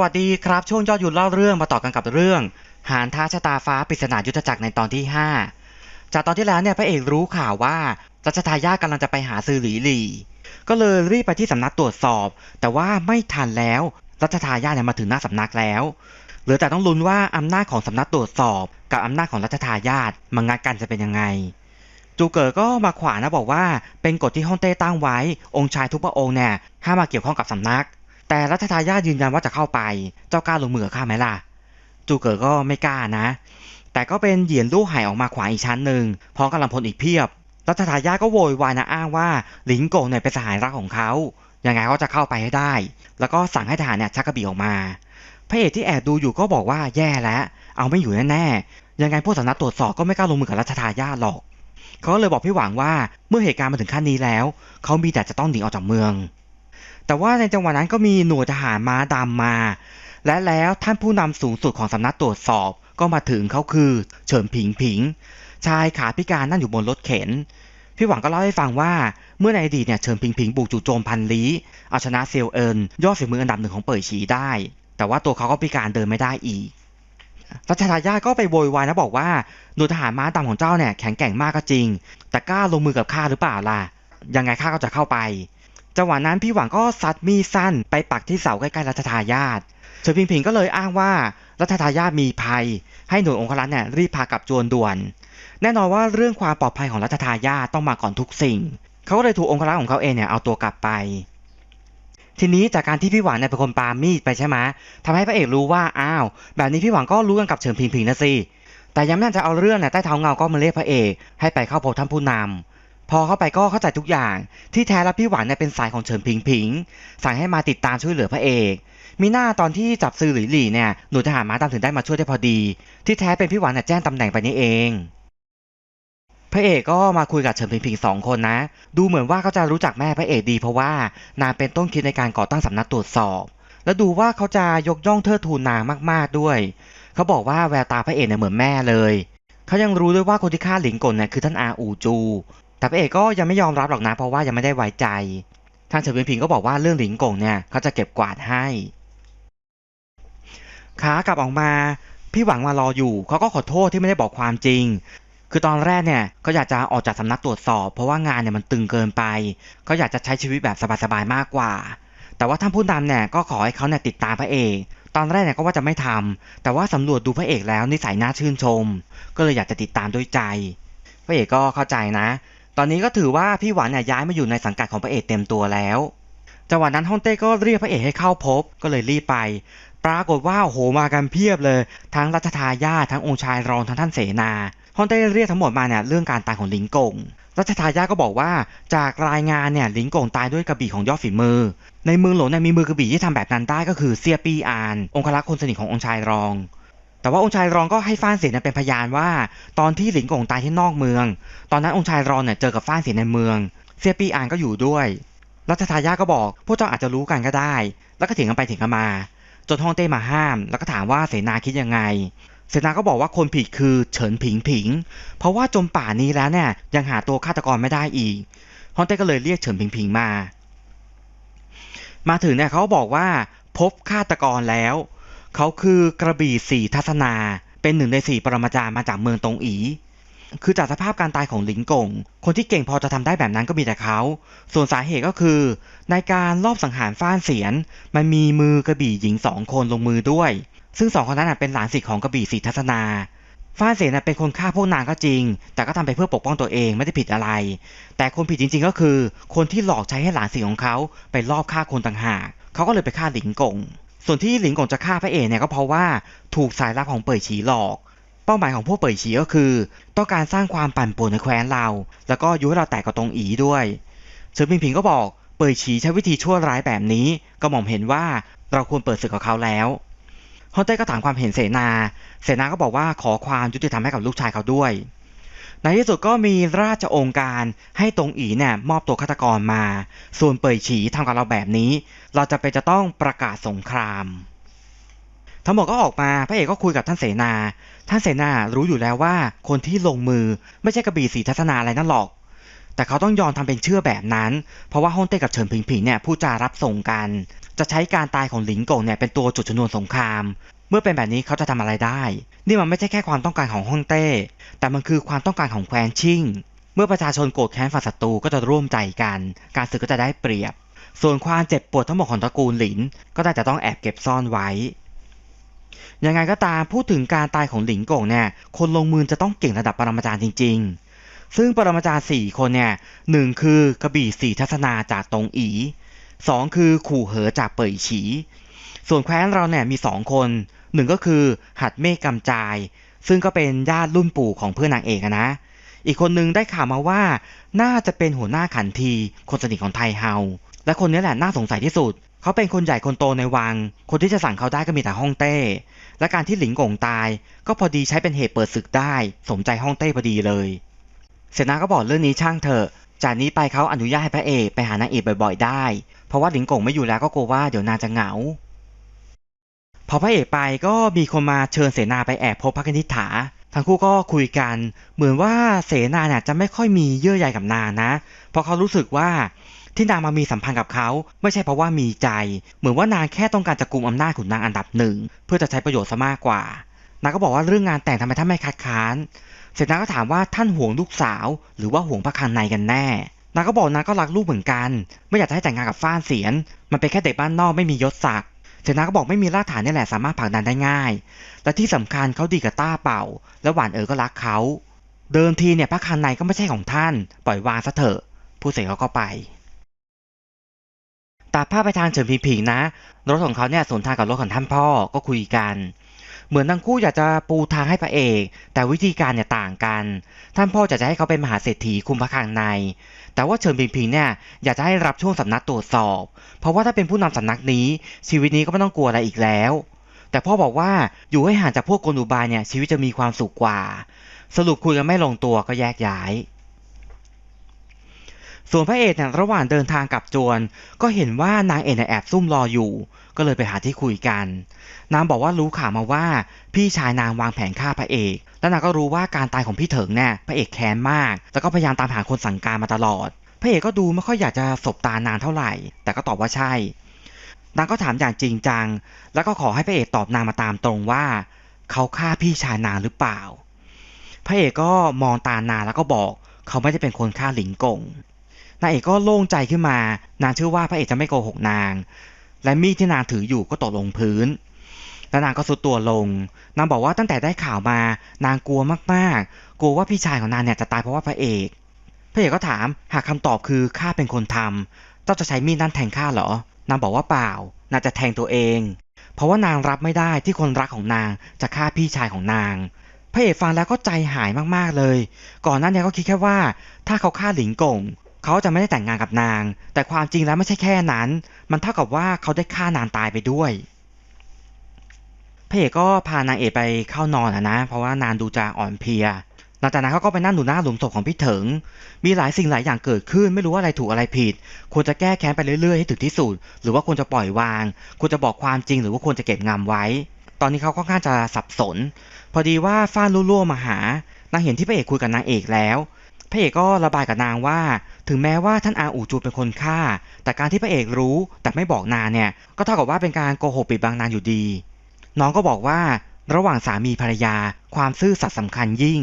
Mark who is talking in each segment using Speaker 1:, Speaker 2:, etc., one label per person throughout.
Speaker 1: วัสดีครับ ช่วงยอดยุดเล่าเรื่องมาต่อกันกับเรื่อง หานท้าชะตาฟ้าปริศนายุทธจักรในตอนที่ 5 จากตอนที่แล้วเนี่ยพระเอกรู้ข่าวว่ารัชทายาทกำลังจะไปหาซือหลีหลีก็เลยรีบไปที่สำนักตรวจสอบ แต่ว่าไม่ทันแล้วรัชทายาทเนี่ยมาถึงหน้าสำนักแล้วเหลือแต่ต้องลุ้นว่าอำนาจของสำนักตรวจสอบ กับอำนาจของรัชทายาทมันงัดกันจะเป็นยังไง จูเก๋อก็มาขวานนะบอกว่าเป็นกฎที่ฮ่องเต้ตั้งไว้ องค์ชายทุกพระองค์เนี่ยห้ามมาเกี่ยวข้องกับสำนัก แต่รัชทายาทยืนยันว่าจะเข้าไป เจ้ากล้าลงมือกับข้าไหมล่ะ จูเก๋อก็ไม่กล้านะ แต่ก็เป็นเหยียนลู่ไห่ออกมาขวางอีกชั้นหนึ่งพร้อมกำลังพลอีกเพียบ รัชทายาทก็โวยวายนะอ้างว่าหลิงโกเนี่ยเป็นสหายรักของเขา ยังไงก็จะเข้าไปให้ได้ แล้วก็สั่งให้ทหารเนี่ยชักกระบี่ออกมา พระเอกที่แอบดูอยู่ก็บอกว่าแย่แล้ว เอาไม่อยู่แน่ๆ ยังไงพวกสำนักตรวจสอบก็ไม่กล้าลงมือกับรัชทายาทหรอก เขาก็เลยบอกพี่หวังว่าเมื่อเหตุการณ์มาถึงขั้นนี้แล้ว เขามีแต่จะต้องหนีออกจากเมือง แต่ว่าในจังหวะนั้นก็มีหน่วยทหารม้าดำมา และแล้วท่านผู้นำสูงสุดของสำนักตรวจสอบก็มาถึงเขาคือเฉินผิงผิง ชายขาพิการนั่งอยู่บนรถเข็น พี่หวังก็เล่าให้ฟังว่าเมื่อในอดีตเนี่ยเฉินผิงผิงบุกจู่โจมพันลี้เอาชนะเซียวเอินยอดฝีมืออันดับหนึ่งของเป่ยฉีได้ แต่ว่าตัวเขาก็พิการเดินไม่ได้อีกรัชทายาทก็ไปโวยวายนะบอกว่าหน่วยทหารม้าดำของเจ้าเนี่ยแข็งแกร่งมากก็จริง แต่กล้าลงมือกับข้าหรือเปล่าล่ะยังไงข้าก็จะเข้าไป จังหวะนั้นพี่หวังก็ซัดมีสั้นไปปักที่เสาใกล้ๆรัชทายาทเฉินผิงผิงก็เลยอ้างว่ารัชทายาทมีภัย ให้หน่วยองครักษ์เนี่ยรีบพากลับจวนด่วน แน่นอนว่าเรื่องความปลอดภัยของรัชทายาทต้องมาก่อนทุกสิ่ง เขาก็เลยถูกองครักษ์ของเขาเองเนี่ยเอาตัวกลับไป ทีนี้จากการที่พี่หวังเนี่ยเป็นคนปามีดไปใช่ไหมทำให้พระเอกรู้ว่าอ้าวแบบนี้พี่หวังก็รู้กันกับเฉินผิงผิงนะสิแต่ยังไม่ทันจะเอาเรื่องเนี่ยใต้เท้าเงาก็มาเรียกพระเอกให้ไปเข้าพบท่านผู้นำ พอเข้าไปก็เข้าใจทุกอย่าง ที่แท้แล้วพี่หวังเนี่ยเป็นสายของเฉินผิงผิง สั่งให้มาติดตามช่วยเหลือพระเอก มีหน้าตอนที่จับซือหลี่หลี่เนี่ยหน่ยทหารมาตามถึงได้มาช่วยได้พอดี ที่แท้เป็นพี่หวังเนี่ยแจ้งตำแหน่งไปนี่เอง พระเอกก็มาคุยกับเฉินผิงผิงสองคนนะ ดูเหมือนว่าเขาจะรู้จักแม่พระเอกดี เพราะว่านางเป็นต้นคิดในการก่อตั้งสำนักตรวจสอบ แล้วดูว่าเขาจะยกย่องเทิดทูนนางมากๆด้วย เขาบอกว่าแววตาพระเอกเนี่ยเหมือนแม่เลยเขายังรู้ด้วยว่าคนที่ฆ่าหลิงกลเนี่ยคือท่านอาอูจู แต่พระเอกก็ยังไม่ยอมรับหรอกนะเพราะว่ายังไม่ได้ไว้ใจ ทางเฉินผิงผิงก็บอกว่าเรื่องหลิงกงเนี่ยเขาจะเก็บกวาดให้ ขากลับออกมา พี่หวังมารออยู่เขาก็ขอโทษที่ไม่ได้บอกความจริง คือตอนแรกเนี่ยเขาอยากจะออกจากสำนักตรวจสอบ เพราะว่างานเนี่ยมันตึงเกินไปเขาอยากจะใช้ชีวิตแบบสบายๆมากกว่า แต่ว่าท่านผู้นำเนี่ยก็ขอให้เขาเนี่ยติดตามพระเอกตอนแรกเนี่ยก็ว่าจะไม่ทำแต่ว่าสำรวจดูพระเอกแล้วนิสัยน่าชื่นชม ก็เลยอยากจะติดตามด้วยใจ พระเอกก็เข้าใจนะ ตอนนี้ก็ถือว่าพี่หวานเนี่ยย้ายมาอยู่ในสังกัดของพระเอกเต็มตัวแล้วจังหวะนั้นฮ่องเต้ก็เรียกพระเอกให้เข้าพบก็เลยรีบไป ปรากฏว่าโหมากันเพียบเลย ทั้งรัชทายาททั้งองค์ชายรองทั้งท่านเสนาฮ่องเต้เรียกทั้งหมดมาเนี่ยเรื่องการตายของลิงกงรัชทายาทก็บอกว่าจากรายงานเนี่ยลิงกงตายด้วยกระบี่ของยอดฝีมือ ในเมืองหลวงเนี่ยมีมือกระบี่ที่ทำแบบนั้นได้ก็คือเซียปีอาน องครักษ์คนสนิทขององค์ชายรอง แต่ว่าองค์ชายรองก็ให้ฟ้านเสียนเป็นพยานว่า ตอนที่หลิงกงตายที่นอกเมือง ตอนนั้นองค์ชายรองเนี่ยเจอกับฟ้านเสียในเมืองเซียปีอานก็อยู่ด้วยรัชทายาก็บอกพวกเจ้าอาจจะรู้กันก็ได้ แล้วก็เถียงกันไปเถียงกันมา จนฮ่องเต้มาห้าม แล้วก็ถามว่าเสนาคิดยังไง เสนาก็บอกว่าคนผิดคือเฉินผิงผิง เพราะว่าจนป่านี้แล้วเนี่ยยังหาตัวฆาตกรไม่ได้อีกฮ่องเต้ก็เลยเรียกเฉินผิงผิงมา มาถึงเนี่ยเขาบอกว่าพบฆาตกรแล้ว เขาคือกระบี่สี่ทัศนา เป็นหนึ่งในสี่ปรมาจารย์มาจากเมืองตงอี คือจากสภาพการตายของหลิงกง คนที่เก่งพอจะทำได้แบบนั้นก็มีแต่เขา ส่วนสาเหตุก็คือ ในการลอบสังหารฟ้านเสียน มันมีมือกระบี่หญิงสองคนลงมือด้วย ซึ่งสองคนนั้นเป็นหลานศิษย์ของกระบี่สีทัศนาฟ้านเสียนเป็นคนฆ่าพวกนางก็จริง แต่ก็ทำไปเพื่อปกป้องตัวเองไม่ได้ผิดอะไร แต่คนผิดจริง ๆ ก็คือ คนที่หลอกใช้ให้หลานศิษย์ของเขาไปลอบฆ่าคนต่างหาก เขาก็เลยไปฆ่าหลิงกง ส่วนที่หลิงกงจะฆ่าพระเอกเนี่ยก็เพราะว่าถูกสายลับของเป่ยฉีหลอก เป้าหมายของพวกเป่ยฉีก็คือ ต้องการสร้างความปั่นป่วนในแคว้นเรา แล้วก็ยุให้เราแตกกับตรงอีด้วยเฉินผิงผิงก็บอกเป่ยฉีใช้วิธีชั่วร้ายแบบนี้ก็หม่อมเห็นว่าเราควรเปิดศึกกับเขาแล้วฮอนเต้ก็ถามความเห็นเสนา เสนาก็บอกว่าขอความยุติธรรมให้กับลูกชายเขาด้วย ในที่สุดก็มีราชองค์การให้ตรงอีเนี่ยมอบตัวฆาตกรมา ส่วนเป่ยฉีทำกับเราแบบนี้ เราจะเป็นจะต้องประกาศสงคราม ทั้งหมดก็ออกมาพระเอกก็คุยกับท่านเสนา ท่านเสนารู้อยู่แล้วว่าคนที่ลงมือไม่ใช่กระบี่สีทัศนาอะไรนั่นหรอก แต่เขาต้องยอมทำเป็นเชื่อแบบนั้น เพราะว่าฮ่องเต้กับเฉินผิงผิงเนี่ยพูดจารับส่งกัน จะใช้การตายของหลิงกงเนี่ยเป็นตัวจุดชนวนสงคราม เมื่อเป็นแบบนี้เขาจะทำอะไรได้ นี่มันไม่ใช่แค่ความต้องการของฮ่องเต้ แต่มันคือความต้องการของแคว้นชิ่ง เมื่อประชาชนโกรธแค้นฝ่ายศัตรูก็จะร่วมใจกัน การศึกก็จะได้เปรียบ ส่วนความเจ็บปวดทั้งหมดของตระกูลหลิน ก็ได้จะต้องแอบเก็บซ่อนไว้ ยังไงก็ตามพูดถึงการตายของหลิงกงเนี่ย คนลงมือจะต้องเก่งระดับปรมาจารย์จริง ๆ ซึ่งปรมาจารย์4คนเนี่ยหนึ่งคือกระบี่สี่ทัศนาจากตงอีสองคือขู่เหอจากเป่ยฉี ส่วนแคว้นเราเนี่ยมีสองคน หนึ่งก็คือหัดเมฆกำจาย ซึ่งก็เป็นญาติรุ่นปู่ของเพื่อนนางเอกนะ อีกคนนึงได้ข่าวมาว่า น่าจะเป็นหัวหน้าขันที คนสนิทของไทเฮา และคนนี้แหละน่าสงสัยที่สุด เขาเป็นคนใหญ่คนโตในวัง คนที่จะสั่งเขาได้ก็มีแต่ฮ่องเต้ และการที่หลิงกงตาย ก็พอดีใช้เป็นเหตุเปิดศึกได้ สมใจฮ่องเต้พอดีเลย เสนาก็บอกเรื่องนี้ช่างเถอะจากนี้ไปเขาอนุญาตให้พระเอกไปหานางเอกบ่อยๆ ได้ เพราะว่าหลิงกงไม่อยู่แล้วก็กลัวว่าเดี๋ยวนางจะเหงา พอพระเอกไปก็มีคนมาเชิญเสนาไปแอบพบพระคณิษฐา ทั้งคู่ก็คุยกัน เหมือนว่าเสนาเนี่ยจะไม่ค่อยมีเยื่อใยกับนางนะ เพราะเขารู้สึกว่าที่นางมามีสัมพันธ์กับเขา ไม่ใช่เพราะว่ามีใจ เหมือนว่านางแค่ต้องการจะกุมอำนาจขุนนางอันดับหนึ่งเพื่อจะใช้ประโยชน์ซะมากกว่า นางก็บอกว่าเรื่องงานแต่งทำไมท่านไม่คัดค้าน เสนาก็ถามว่าท่านห่วงลูกสาว หรือว่าห่วงพระคันในกันแน่ นางก็บอกนางก็รักลูกเหมือนกัน ไม่อยากจะให้แต่งงานกับฟ้านเสียน มันเป็นแค่เด็กบ้านนอกไม่มียศศักดิ์ เสนาก็บอกไม่มีรากฐานนี่แหละสามารถผลักดันได้ง่าย และที่สำคัญเขาดีกับต้าเป่า และหวานเอ๋อก็รักเขาเดิมทีเนี่ยพระคันในก็ไม่ใช่ของท่าน ปล่อยวางซะเถอะผู้เสกเขาก็ไปตัดภาพไปทางเฉินผิงผิงนะ รถของเขาเนี่ยสวนทางกับรถของท่านพ่อก็คุยกัน เหมือนทั้งคู่อยากจะปูทางให้พระเอก แต่วิธีการเนี่ยต่างกัน ท่านพ่ออยากจะให้เขาเป็นมหาเศรษฐีคุมพระคลังใน แต่ว่าเฉินผิงผิงเนี่ยอยากจะให้รับช่วงสำนักตรวจสอบ เพราะว่าถ้าเป็นผู้นำสำนักนี้ ชีวิตนี้ก็ไม่ต้องกลัวอะไรอีกแล้ว แต่พ่อบอกว่าอยู่ให้ห่างจากพวกกลอุบายเนี่ยชีวิตจะมีความสุขกว่า สรุปคุยกันไม่ลงตัวก็แยกย้ายส่วนพระเอกเนี่ยระหว่างเดินทางกลับจวน ก็เห็นว่านางเอกเนี่ยแอบซุ่มรออยู่ ก็เลยไปหาที่คุยกัน นางบอกว่ารู้ข่าวมาว่า พี่ชายนางวางแผนฆ่าพระเอก แล้วนางก็รู้ว่าการตายของพี่เถิงเนี่ยพระเอกแค้นมาก แล้วก็พยายามตามหาคนสั่งการมาตลอด พระเอกก็ดูไม่ค่อยอยากจะสบตานานเท่าไหร่ แต่ก็ตอบว่าใช่ นางก็ถามอย่างจริงจัง แล้วก็ขอให้พระเอกตอบนางมาตามตรงว่า เขาฆ่าพี่ชายนางหรือเปล่า พระเอกก็มองตานางแล้วก็บอก เขาไม่ได้เป็นคนฆ่าหลิงกงนางเอกก็โล่งใจขึ้นมา นางเชื่อว่าพระเอกจะไม่โกหกนาง และมีดที่นางถืออยู่ก็ตกลงพื้นแล้วนางก็สุดตัวลง นางบอกว่าตั้งแต่ได้ข่าวมา นางกลัวมากๆ กลัวว่าพี่ชายของนางเนี่ยจะตายเพราะว่าพระเอก พระเอกก็ถาม หากคำตอบคือข้าเป็นคนทำเจ้าจะใช้มีดนั่นแทงข้าเหรอ นางบอกว่าเปล่า นางจะแทงตัวเอง เพราะว่านางรับไม่ได้ที่คนรักของนางจะฆ่าพี่ชายของนาง พระเอกฟังแล้วก็ใจหายมากๆเลย ก่อนหน้านี้ก็คิดแค่ว่า ถ้าเขาฆ่าหลิงกง เขาจะไม่ได้แต่งงานกับนาง แต่ความจริงแล้วไม่ใช่แค่นั้น มันเท่ากับว่าเขาได้ฆ่านางตายไปด้วยพระเอกก็พานางเอกไปเข้านอนอะนะ เพราะว่านางดูจะอ่อนเพลียหลังจากนั้นเขาก็ไปนั่งดูหน้าหลุมศพของพี่เถิง มีหลายสิ่งหลายอย่างเกิดขึ้น ไม่รู้ว่าอะไรถูกอะไรผิด ควรจะแก้แค้นไปเรื่อยๆให้ถึงที่สุด หรือว่าควรจะปล่อยวาง ควรจะบอกความจริง หรือว่าควรจะเก็บงำไว้ ตอนนี้เขาค่อนข้างจะสับสน พอดีว่าฟ้านรั่วๆมาหานางเห็นที่พระเอกคุยกับนางเอกแล้ว พระเอกก็ระบายกับนางว่า ถึงแม้ว่าท่านอาอูจูเป็นคนฆ่า แต่การที่พระเอกรู้แต่ไม่บอกนางเนี่ย ก็เท่ากับว่าเป็นการโกหกปิดบังนางอยู่ดี น้องก็บอกว่าระหว่างสามีภรรยา ความซื่อสัตย์สำคัญยิ่ง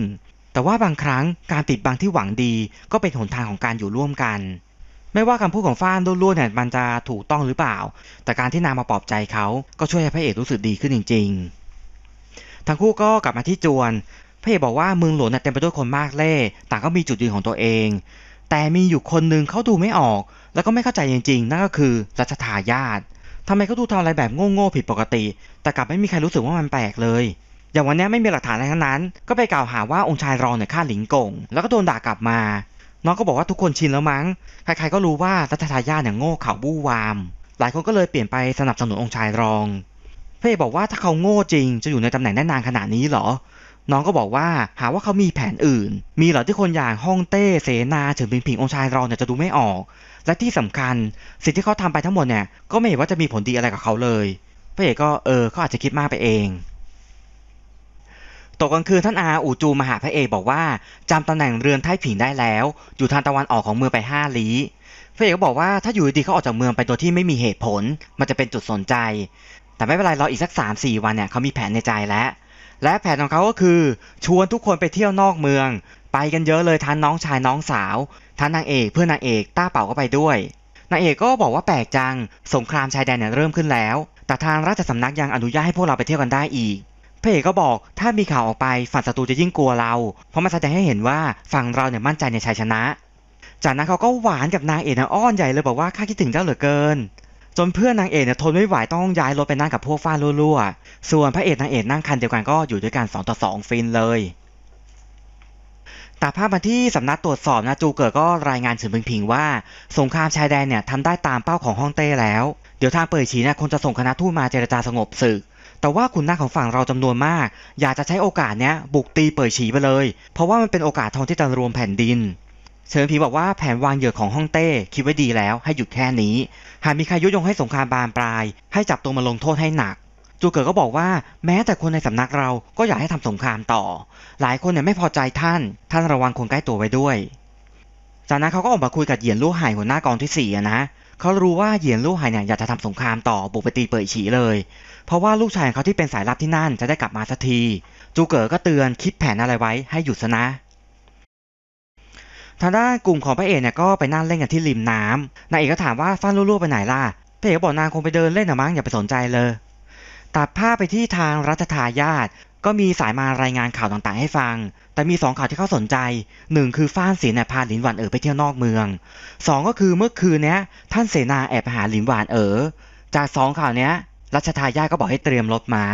Speaker 1: แต่ว่าบางครั้งการปิดบังที่หวังดี ก็เป็นหนทางของการอยู่ร่วมกัน ไม่ว่าคำพูดของฟ้านรั่วๆเนี่ยมันจะถูกต้องหรือเปล่า แต่การที่นางมาปลอบใจเขาก็ช่วยให้พระเอกรู้สึกดีขึ้นจริง ๆ ทั้งคู่ก็กลับมาที่จวน พระเอกบอกว่าเมืองหลวงเนี่ยเต็มไปด้วยคนมากเล่ต่างก็มีจุดยืนของตัวเอง แต่มีอยู่คนหนึ่งเขาดูไม่ออก แล้วก็ไม่เข้าใจจริงๆ นั่นก็คือรัชทายาททำไมเขาดูทำอะไรแบบโง่ๆผิดปกติ แต่กลับไม่มีใครรู้สึกว่ามันแปลกเลย อย่างวันนี้ไม่มีหลักฐานอะไรทั้งนั้น ก็ไปกล่าวหาว่าองค์ชายรองเนี่ยฆ่าหลิงกง แล้วก็โดนด่ากลับมา น้องก็บอกว่าทุกคนชินแล้วมั้ง ใครๆก็รู้ว่ารัชทายาทเนี่ยโง่เขาบู้วาม หลายคนก็เลยเปลี่ยนไปสนับสนุนองค์ชายรองพระเอกบอกว่าถ้าเขาโง่จริงจะอยู่ในตำแหน่งได้นานขนาดนี้เหรอ น้องก็บอกว่าหาว่าเขามีแผนอื่น มีเหรอที่คนอย่างฮ่องเต้เสนาเฉินผิงผิงองชายรองเนี่ยจะดูไม่ออก และที่สำคัญสิ่งที่เขาทำไปทั้งหมดเนี่ยก็ไม่เห็นว่าจะมีผลดีอะไรกับเขาเลยพระเอกก็เออเขาอาจจะคิดมากไปเองตกกลางคืนท่านอาอูจูมาหาพระเอกบอกว่าจำตำแหน่งเรือนไทผิงได้แล้ว อยู่ทางตะวันออกของเมืองไปห้าลี้พระเอกก็บอกว่าถ้าอยู่ดีๆเขาออกจากเมืองไปโดยที่ไม่มีเหตุผล มันจะเป็นจุดสนใจ แต่ไม่เป็นไรรออีกสัก3-4วันเนี่ยเขามีแผนในใจแล้ว และแผนของเขาก็คือ ชวนทุกคนไปเที่ยวนอกเมือง ไปกันเยอะเลยทั้งน้องชายน้องสาวทั้งนางเอกเพื่อนนางเอกต้าเป่าก็ไปด้วยนางเอกก็บอกว่าแปลกจังสงครามชายแดนเนี่ยเริ่มขึ้นแล้ว แต่ทางราชสำนักยังอนุญาตให้พวกเราไปเที่ยวกันได้อีกพระเอกก็บอกถ้ามีข่าวออกไปฝั่งศัตรูจะยิ่งกลัวเรา เพราะมันแสดงให้เห็นว่าฝั่งเราเนี่ยมั่นใจในชัยชนะ จากนั้นเขาก็หวานกับนางเอกนะอ้อนใหญ่เลยบอกว่าข้าคิดถึงเจ้าเหลือเกิน จนเพื่อนนางเอกเนี่ยทนไม่ไหวต้องย้ายรถไปนั่งกับพวกฟ้ารั่วๆ ส่วนพระเอกนางเอกนั่งคันเดียวกันก็อยู่ด้วยกัน2ต่อ2ฟินเลยแตัดภาพมาที่สำนักตรวจสอบนะจูเกิดก็รายงานถึงพิงพิงว่าสงครามชายแดนเนี่ยทำได้ตามเป้าของฮ่องเต้แล้ว เดี๋ยวทางเปิดฉีเนี่ยคงจะส่งคณะทูตมาเจรจาสงบศึก แต่ว่าขุนนางของฝั่งเราจำนวนมาก อยากจะใช้โอกาสเนี้ยบุกตีเปิดฉีไปเลย เพราะว่ามันเป็นโอกาสทองที่จะรวมแผ่นดิน เฉิงผีบอกว่าแผนวางเหยื่อของฮ่องเต้คิดไว้ดีแล้วให้หยุดแค่นี้ หากมีใครยุยงให้สงครามบานปลาย ให้จับตัวมาลงโทษให้หนัก จูเกิดก็บอกว่าแม้แต่คนในสำนักเราก็อยากให้ทำสงครามต่อ หลายคนเนี่ยไม่พอใจท่าน ท่านระวังคนใกล้ตัวไว้ด้วย จากนั้นเขาก็ออกมาคุยกับเหยียนลู่ไห่หัวหน้ากองที่สี่นะเขารู้ว่าเหยียนลู่ไห่เนี่ยอยากจะทำสงครามต่อบุกไปตีเปิดฉีเลย เพราะว่าลูกชายของเขาที่เป็นสายลับที่นั่นจะได้กลับมาสักที จูเก๋อก็เตือนคิดแผนอะไรไว้ให้หยุดซะนะ ทางด้านกลุ่มของพระเอกเนี่ยก็ไปนั่งเล่นกันที่ริมน้ำนางเอกก็ถามว่าฟ้านลู่ๆไปไหนล่ะพระเอกบอกนางคงไปเดินเล่นนะมั้งอย่าไปสนใจเลยตัดภาพไปที่ทางรัชทายาทก็มีสายมารายงานข่าวต่างๆให้ฟัง แต่มีสองข่าวที่เขาสนใจหนึ่งคือฟ้านเสียเนี่ยพาหลินหวานเอ๋อไปเที่ยวนอกเมืองสองก็คือเมื่อคืนเนี้ยท่านเสนาแอบไปหาหลินหวานเอ๋อจากสองข่าวนี้รัชทายาทก็บอกให้เตรียมรถม้า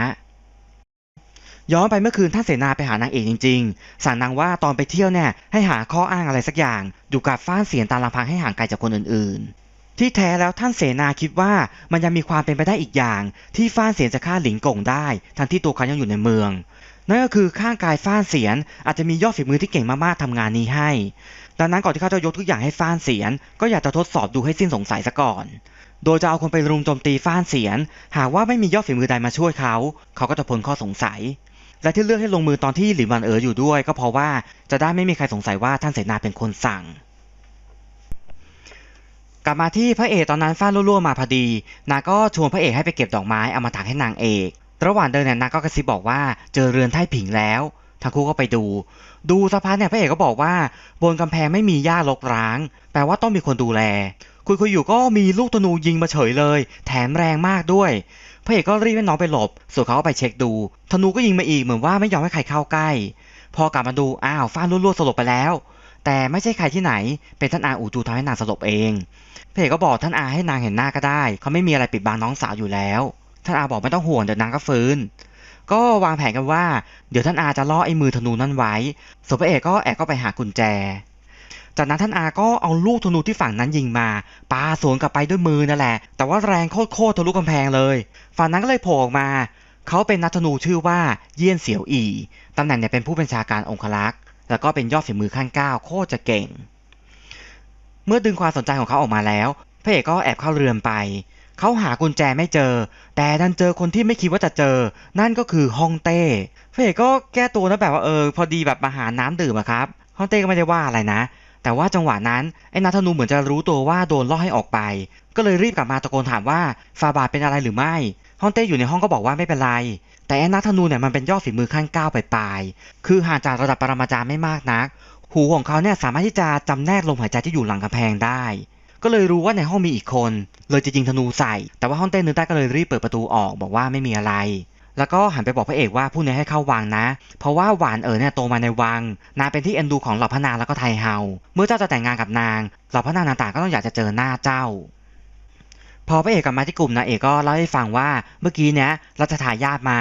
Speaker 1: ย้อนไปเมื่อคืนท่านเสนาไปหานางเอกจริงๆ สั่งนางว่าตอนไปเที่ยวเนี่ยให้หาข้ออ้างอะไรสักอย่าง อยู่กับฟ้านเสียนตามลำพังให้ห่างไกลจากคนอื่นๆ ที่แท้แล้วท่านเสนาคิดว่ามันยังมีความเป็นไปได้อีกอย่าง ที่ฟ้านเสียนจะฆ่าหลิงกงได้ ทั้งที่ตัวเขายังอยู่ในเมือง นั่นก็คือข้างกายฟ้านเสียนอาจจะมียอดฝีมือที่เก่งมากๆทำงานนี้ให้ ดังนั้นก่อนที่เขาจะยกทุกอย่างให้ฟ้านเสียน ก็อยากจะทดสอบดูให้สิ้นสงสัยซะก่อนโดยจะเอาคนไปรุมโจมตีฟ้านเสียน หากว่าไม่มียอดฝีมือใดมาช่วยเขา เขาก็จะพ้นข้อสงสัย และที่เลือกให้ลงมือตอนที่หลินวันเอ๋ออยู่ด้วย ก็เพราะว่าจะได้ไม่มีใครสงสัยว่าท่านเสนาเป็นคนสั่ง กลับมาที่พระเอกตอนนั้นฟ้ารั่วๆมาพอดี นางก็ชวนพระเอกให้ไปเก็บดอกไม้เอามาถักให้นางเอก ระหว่างเดินเนี่ยนางก็กระซิบบอกว่าเจอเรือนไท่ผิงแล้วทั้งคู่ก็ไปดู ดูสักพักเนี่ยพระเอกก็บอกว่า บนกำแพงไม่มีหญ้ารกร้าง แปลว่าต้องมีคนดูแล คุยคุยๆอยู่ก็มีลูกธนูยิงมาเฉยเลย แถมแรงมากด้วย ระเอกก็รีบให้น้องไปหลบ ส่วนเขาก็ไปเช็คดู ธนูก็ยิงมาอีกเหมือนว่าไม่ยอมให้ใครเข้าใกล้ พอกลับมาดูอ้าวฟ้านรั่วๆสลบไปแล้ว แต่ไม่ใช่ใครที่ไหน เป็นท่านอาอูจูทำให้นางสลบเองพระเอกก็บอกท่านอาให้นางเห็นหน้าก็ได้ เขาไม่มีอะไรปิดบังน้องสาวอยู่แล้ว ท่านอาบอกไม่ต้องห่วงเดี๋ยวนางก็ฟื้น ก็วางแผนกันว่า เดี๋ยวท่านอาจะล่อไอ้มือธนูนั่นไว้ส่วนพระเอกก็แอบก็ไปหากุญแจ จากนั้นท่านอาก็เอาลูกธนูที่ฝั่งนั้นยิงมาปาสวนกลับไปด้วยมือนั่นแหละ แต่ว่าแรงโคตรๆทะลุกำแพงเลย ฝั่งนั้นก็เลยโผล่ออกมา เขาเป็นนักธนูชื่อว่าเยี่ยนเสี่ยวอีตำแหน่งเนี่ยเป็นผู้บัญชาการองครักษ์ แล้วก็เป็นยอดฝีมือขั้นเก้าโคตรจะเก่ง เมื่อดึงความสนใจของเขาออกมาแล้วพระเอกก็แอบเข้าเรือนไป เขาหากุญแจไม่เจอ แต่ดันเจอคนที่ไม่คิดว่าจะเจอ นั่นก็คือฮองเต้พระเอกก็แก้ตัวนะแบบว่าเออพอดีแบบมาหาน้ำดื่มอะครับฮองเต้ก็ไม่ได้ว่าอะไรนะ แต่ว่าจังหวะนั้นไอ้นักธนูเหมือนจะรู้ตัวว่าโดนล่อให้ออกไป ก็เลยรีบกลับมาตะโกนถามว่าฟาบาเป็นอะไรหรือไม่ฮ่องเต้อยู่ในห้องก็บอกว่าไม่เป็นไร แต่ไอ้นักธนูเนี่ยมันเป็นยอดฝีมือขั้นก้าวไปปลายคือห่างจากระดับปรมาจารย์ไม่มากนัก หูของเขาเนี่ยสามารถที่จะจำแนกลมหายใจที่อยู่หลังกำแพงได้ ก็เลยรู้ว่าในห้องมีอีกคน เลยจะยิงธนูใส่ แต่ว่าฮ่องเต้นึกได้ก็เลยรีบเปิดประตูออกบอกว่าไม่มีอะไร แล้วก็หันไปบอกพระเอกว่าผู้นี้ให้เข้าวังนะ เพราะว่าหวานเอ๋อเนี่ยโตมาในวัง นางเป็นที่เอ็นดูของเหล่าพระนางแล้วก็ไทเฮา เมื่อเจ้าจะแต่งงานกับนาง เหล่าพระนางต่างๆก็ต้องอยากจะเจอหน้าเจ้า พอพระเอกกลับมาที่กลุ่มนางเอกก็เล่าให้ฟังว่าเมื่อกี้เนี้ยรัชทายาทมา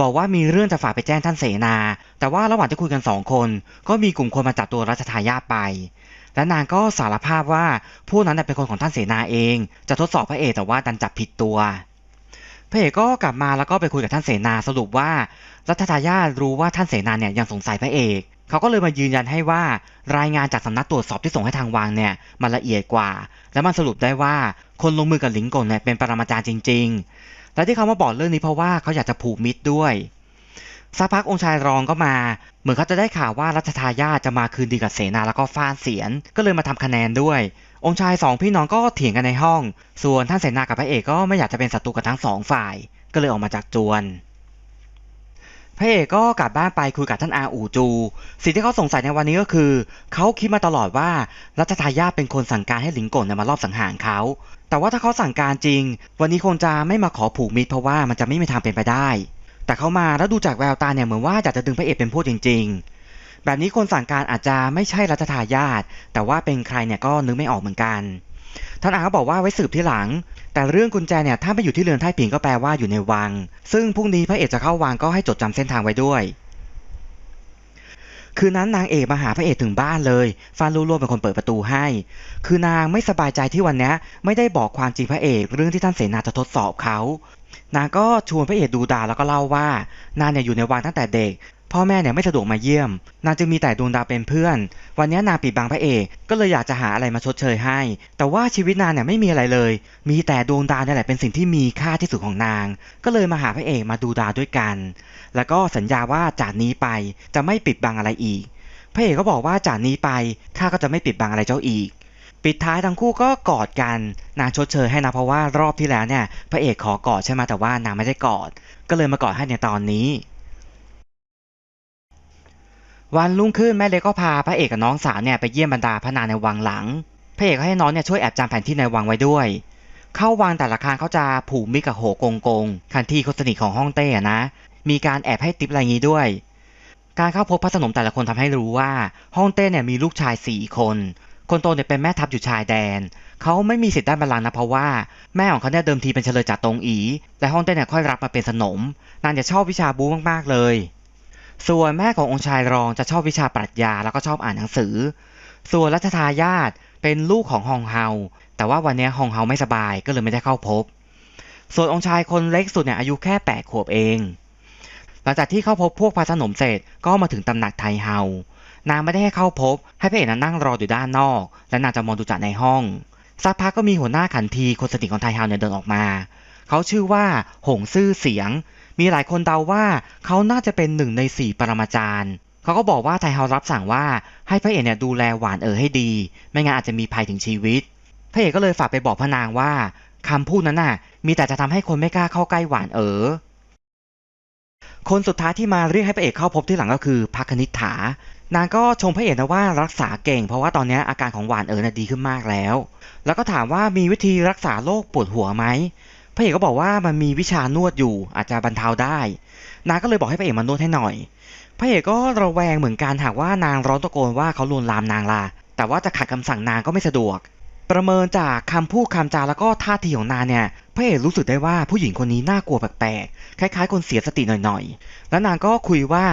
Speaker 1: บอกว่ามีเรื่องจะฝากไปแจ้งท่านเสนา แต่ว่าระหว่างที่คุยกันสองคน ก็มีกลุ่มคนมาจับตัวรัชทายาทไปและนางก็สารภาพว่าผู้นั้นเป็นคนของท่านเสนาเอง จะทดสอบพระเอกแต่ว่าดันจับผิดตัว พระเอกก็กลับมาแล้วก็ไปคุยกับท่านเสนาสรุปว่า รัชทายาทรู้ว่าท่านเสนาเนี่ยยังสงสัยพระเอกเขาก็เลยมายืนยันให้ว่ารายงานจากสำนักตรวจสอบที่ส่งให้ทางวังเนี่ยมันละเอียดกว่า และมันสรุปได้ว่าคนลงมือกับหลิงกงเนี่ยเป็นปรมาจารย์จริง ๆ และที่เขามาบอกเรื่องนี้เพราะว่าเขาอยากจะผูกมิตรด้วยสักพักองค์ชายรองก็มา เหมือนเขาจะได้ข่าวว่ารัชทายาทจะมาคืนดีกับเสนาแล้วก็ฟ้านเสียน ก็เลยมาทำคะแนนด้วย องค์ชายสองพี่น้องก็เถียงกันในห้อง ส่วนท่านเสนากับพระเอกก็ไม่อยากจะเป็นศัตรูกับทั้งสองฝ่าย ก็เลยออกมาจากจวน พระเอกก็กลับบ้านไปคุยกับท่านอาอูจู สิ่งที่เขาสงสัยในวันนี้ก็คือ เขาคิดมาตลอดว่ารัชทายาทเป็นคนสั่งการให้หลิงกงเนี่ยมารอบสังหารเขา แต่ว่าถ้าเขาสั่งการจริง วันนี้คงจะไม่มาขอผูกมิตรเพราะว่ามันจะไม่มีทางเป็นไปได้ แต่เขามาแล้วดูจากแววตาเนี่ยเหมือนว่าอยากจะดึงพระเอกเป็นผู้จริง ๆ แบบนี้คนสั่งการอาจจะไม่ใช่รัชทายาทแต่ว่าเป็นใครเนี่ยก็นึกไม่ออกเหมือนกัน ท่านอาก็บอกว่าไว้สืบที่หลัง แต่เรื่องกุญแจเนี่ยถ้าไปอยู่ที่เรือนไท่ผิงก็แปลว่าอยู่ในวัง ซึ่งพรุ่งนี้พระเอกจะเข้าวังก็ให้จดจำเส้นทางไว้ด้วย คืนนั้นนางเอกมาหาพระเอกถึงบ้านเลยฟานลูโรเป็นคนเปิดประตูให้ คือนางไม่สบายใจที่วันนี้ไม่ได้บอกความจริงพระเอกเรื่องที่ท่านเสนาจะทดสอบเขานางก็ชวนพระเอกดูดาแล้วก็เล่าว่านางเนี่ยอยู่ในวังตั้งแต่เด็ก พ่อแม่เนี่ยไม่สะดวกมาเยี่ยม นางจึงมีแต่ดวงดาวเป็นเพื่อน วันนี้นางปิดบังพระเอกก็เลยอยากจะหาอะไรมาชดเชยให้ แต่ว่าชีวิตนางเนี่ยไม่มีอะไรเลย มีแต่ดวงดาวนี่แหละเป็นสิ่งที่มีค่าที่สุดของนาง ก็เลยมาหาพระเอกมาดูดาวด้วยกัน แล้วก็สัญญาว่าจากนี้ไปจะไม่ปิดบังอะไรอีก พระเอกก็บอกว่าจากนี้ไปข้าก็จะไม่ปิดบังอะไรเจ้าอีกปิดท้ายทั้งคู่ก็กอดกัน นางชดเชยให้นะเพราะว่ารอบที่แล้วเนี่ยพระเอกขอกอดใช่ไหมแต่ว่านางไม่ได้กอด ก็เลยมากอดให้ในตอนนี้ วันรุ่งขึ้นแม่เล็กก็พาพระเอกกับน้องสาวเนี่ยไปเยี่ยมบรรดาพระนางในวังหลัง พระเอกก็ให้น้องเนี่ยช่วยแอบจำแผนที่ในวังไว้ด้วย เข้าวังแต่ละครั้งเขาจะผูกมิกับโหกงกงคันที่คนสนิทของฮ่องเต้อะนะ มีการแอบให้ติปอะไรงี้ด้วย การเข้าพบพระสนมแต่ละคนทำให้รู้ว่าฮ่องเต้เนี่ยมีลูกชายสี่คน คนโตเนี่ยเป็นแม่ทัพอยู่ชายแดน เขาไม่มีสิทธิ์ได้บัลลังก์นะเพราะว่าแม่ของเขาเนี่ยเดิมทีเป็นเฉลยจากตงอีและฮ่องเต้เนี่ยค่อยรับมาเป็นสนม นางจะชอบวิชาบูมากๆเลย ส่วนแม่ขององค์ชายรองจะชอบวิชาปรัชญาแล้วก็ชอบอ่านหนังสือ ส่วนรัชทายาทเป็นลูกของฮองเฮา แต่ว่าวันนี้ฮองเฮาไม่สบายก็เลยไม่ได้เข้าพบ ส่วนองค์ชายคนเล็กสุดเนี่ยอายุแค่แปดขวบเอง หลังจากที่เข้าพบพวกพระสนมเสร็จก็มาถึงตำหนักไทเฮา นางไม่ได้ให้เข้าพบ ให้พระเอกนั้นนั่งรออยู่ด้านนอก และนางจะมองดูจากในห้อง สักพักก็มีหัวหน้าขันทีคนสนิทของไทเฮาเนี่ยเดินออกมา เขาชื่อว่าหงซื่อเสียง มีหลายคนเดาว่าเขาน่าจะเป็นหนึ่งในสี่ปรมาจารย์เขาก็บอกว่าไทเฮารับสั่งว่าให้พระเอกเนี่ยดูแลหวานเอ๋อให้ดี ไม่งั้นอาจจะมีภัยถึงชีวิต พระเอกก็เลยฝากไปบอกพระนางว่าคำพูดนั้นน่ะ มีแต่จะทำให้คนไม่กล้าเข้าใกล้หวานเอ๋อคนสุดท้ายที่มาเรียกให้พระเอกเข้าพบที่หลังก็คือพักคณิษฐานางก็ชมพระเอกนะว่ารักษาเก่ง เพราะว่าตอนนี้อาการของหวานเอ๋อน่ะดีขึ้นมากแล้ว แล้วก็ถามว่ามีวิธีรักษาโรคปวดหัวไหม พระเอกก็บอกว่ามันมีวิชานวดอยู่อาจจะบรรเทาได้ นางก็เลยบอกให้พระเอกมานวดให้หน่อย พระเอกก็ระแวงเหมือนกันหากว่านางร้องตะโกนว่าเขาลวนลามนางล่ะแต่ว่าจะขัดคำสั่งนางก็ไม่สะดวก ประเมินจากคำพูดคำจาแล้วก็ท่าทีของนางเนี่ยพระเอกรู้สึกได้ว่าผู้หญิงคนนี้น่ากลัวแปลกๆคล้ายๆ คนเสียสติหน่อยๆ แล้วนางก็คุยว่า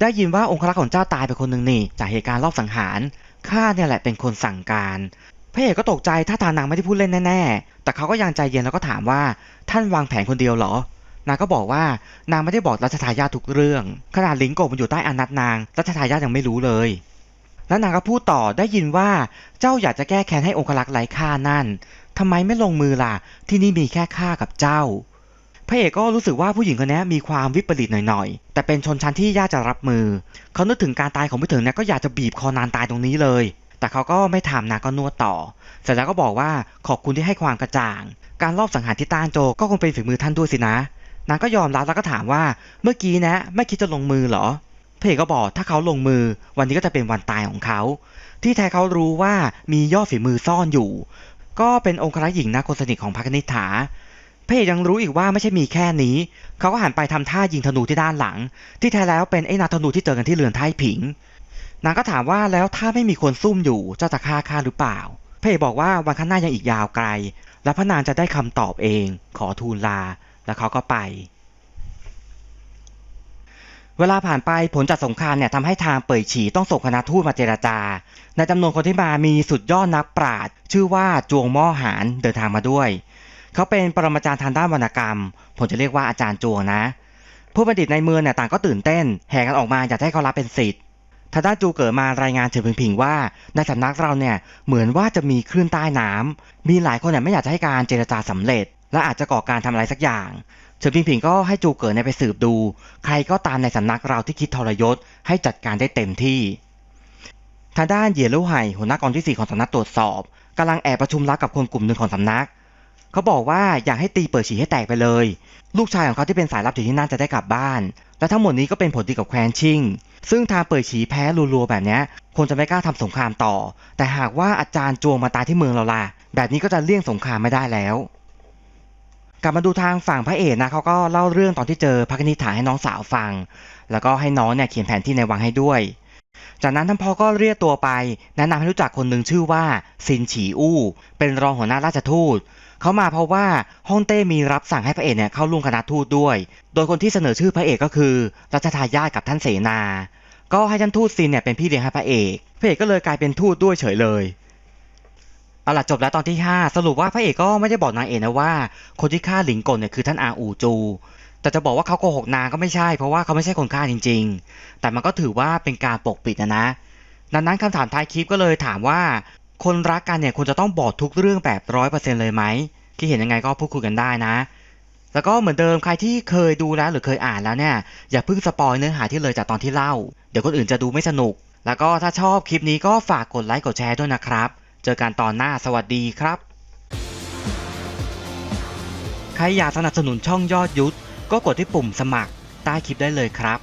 Speaker 1: ได้ยินว่าองครักษ์ของเจ้าตายไปคนหนึ่งนี่จากเหตุการณ์รอบสังหารข้าเนี่ยแหละเป็นคนสั่งการ พระเอกก็ตกใจถ้าทางนางไม่ได้พูดเล่นแน่ๆ แต่เขาก็ยังใจเย็นแล้วก็ถามว่าท่านวางแผนคนเดียวเหรอ นางก็บอกว่านางไม่ได้บอกรัชทายาททุกเรื่อง ขนาดลิงโกมันอยู่ใต้อานัตนางรัชทายาทยังไม่รู้เลย แล้วนางก็พูดต่อได้ยินว่าเจ้าอยากจะแก้แค้นให้องครักษ์ไร้ค่านั่นทำไมไม่ลงมือล่ะ ที่นี่มีแค่ข้ากับเจ้า พระเอกก็รู้สึกว่าผู้หญิงคนนี้มีความวิปริตหน่อยๆ แต่เป็นชนชั้นที่ยากจะรับมือ เขานึกถึงการตายของพี่ถึงเนี่ยก็อยากจะบีบคอนานตายตรงนี้เลย แต่เขาก็ไม่ทำนะก็นวดต่อเสร็จแล้วก็บอกว่าขอบคุณที่ให้ความกระจ่าง การลอบสังหารที่ต้านโจก็คงเป็นฝีมือท่านด้วยสินะ นางก็ยอมรับแล้วก็ถามว่าเมื่อกี้นะ ไม่คิดจะลงมือเหรอพระเอกก็บอกถ้าเขาลงมือ วันนี้ก็จะเป็นวันตายของเขา ที่แท้เขารู้ว่ามียอดฝีมือซ่อนอยู่ ก็เป็นองครักษ์หญิงนะคนสนิทของพระคณิษฐาพระเอกยังรู้อีกว่าไม่ใช่มีแค่นี้ เขาก็หันไปทำท่ายิงธนูที่ด้านหลัง ที่แท้แล้วเป็นไอ้นาธนูที่เจอกันที่เรือนไท่ผิง นางก็ถามว่าแล้วถ้าไม่มีคนซุ่มอยู่เจ้าจะฆ่าข้าหรือเปล่าพระเอกบอกว่าวันข้างหน้ายังอีกยาวไกล และพระนางจะได้คำตอบเอง ขอทูลลา แล้วเขาก็ไป เวลาผ่านไปผลจากสงครามเนี่ยทำให้ทางเป่ยฉีต้องส่งคณะทูตมาเจราจา ในจำนวนคนที่มามีสุดยอดนักปราชญ์ชื่อว่าจวงม่อหานเดินทางมาด้วย เขาเป็นปรมาจารย์ทางด้านวรรณกรรม ผมจะเรียกว่าอาจารย์จวงนะ ผู้บัณฑิตในเมืองเนี่ยต่างก็ตื่นเต้น แห่กันออกมาอยากให้เขารับเป็นศิษย์ ทางด้านจูเกิดมารายงานถึงพิงๆว่า ในสำนักเราเนี่ยเหมือนว่าจะมีคลื่นใต้น้ำมีหลายคนเนี่ยไม่อยากจะให้การเจรจาสำเร็จ และอาจจะก่อการทำอะไรสักอย่างเฉินพิงผิงก็ให้จูเกิดเนี่ยไปสืบดู ใครก็ตามในสำนักเราที่คิดทรยศให้จัดการได้เต็มที่ทางด้านเหยียลู่ไห่หัวหน้ากองที่สี่ของสำนักตรวจสอบกำลังแอบประชุมลับกับคนกลุ่มหนึ่งของสำนัก เขาบอกว่าอยากให้ตีเปิดฉี่ให้แตกไปเลย ลูกชายของเขาที่เป็นสายลับอยู่ที่นั่นจะได้กลับบ้าน และทั้งหมดนี้ก็เป็นผลดีกับแคว้นชิง ซึ่งทางเปิดฉี่แพ้รัวๆแบบนี้คนจะไม่กล้าทำสงครามต่อ แต่หากว่าอาจารย์จวงมาตายที่เมืองเราล่ะ แบบนี้ก็จะเลี่ยงสงครามไม่ได้แล้ว กลับมาดูทางฝั่งพระเอกนะเขาก็เล่าเรื่องตอนที่เจอพระคณิษฐาให้น้องสาวฟัง แล้วก็ให้น้องเนี่ยเขียนแผนที่ในวังให้ด้วยจากนั้นท่านพ่อก็เรียกตัวไป แนะนำให้รู้จักคนหนึ่งชื่อว่าซินฉีอู้ เป็นรองหัวหน้าราชทูต เขามาเพราะว่าฮ่องเต้มีรับสั่งให้พระเอกเนี่ยเข้าร่วมคณะทูตด้วย โดยคนที่เสนอชื่อพระเอกก็คือรัชทายาทกับท่านเสนา ก็ให้ท่านทูตซินเนี่ยเป็นพี่เลี้ยงให้พระเอกพระเอกก็เลยกลายเป็นทูตด้วยเฉยเลยเอาล่ะจบแล้วตอนที่ 5 สรุปว่าพระเอกก็ไม่ได้บอกนางเอกนะว่า คนที่ฆ่าหลิงกลเนี่ยคือท่านอาอูจู แต่จะบอกว่าเขาโกหกนางก็ไม่ใช่ เพราะว่าเขาไม่ใช่คนฆ่าจริง ๆ แต่มันก็ถือว่าเป็นการปกปิดนะนะดังนั้นคำถามท้ายคลิปก็เลยถามว่า คนรักกันเนี่ยควรจะต้องบอกทุกเรื่องแบบร้อยเปอร์เซ็นเลยไหมที่เห็นยังไงก็พูดคุยกันได้นะ แล้วก็เหมือนเดิมใครที่เคยดูแล้วหรือเคยอ่านแล้วเนี่ยอย่าเพิ่งสปอยเนื้อหาที่เลยจากตอนที่เล่า เดี๋ยวคนอื่นจะดูไม่สนุก แล้วก็ถ้าชอบคลิปนี้ก็ฝากกดไลค์กดแชร์ด้วยนะครับ เจอกันตอนหน้าสวัสดีครับ ใครอยากสนับสนุนช่องยอดยุทธก็กดที่ปุ่มสมัครใต้คลิปได้เลยครับ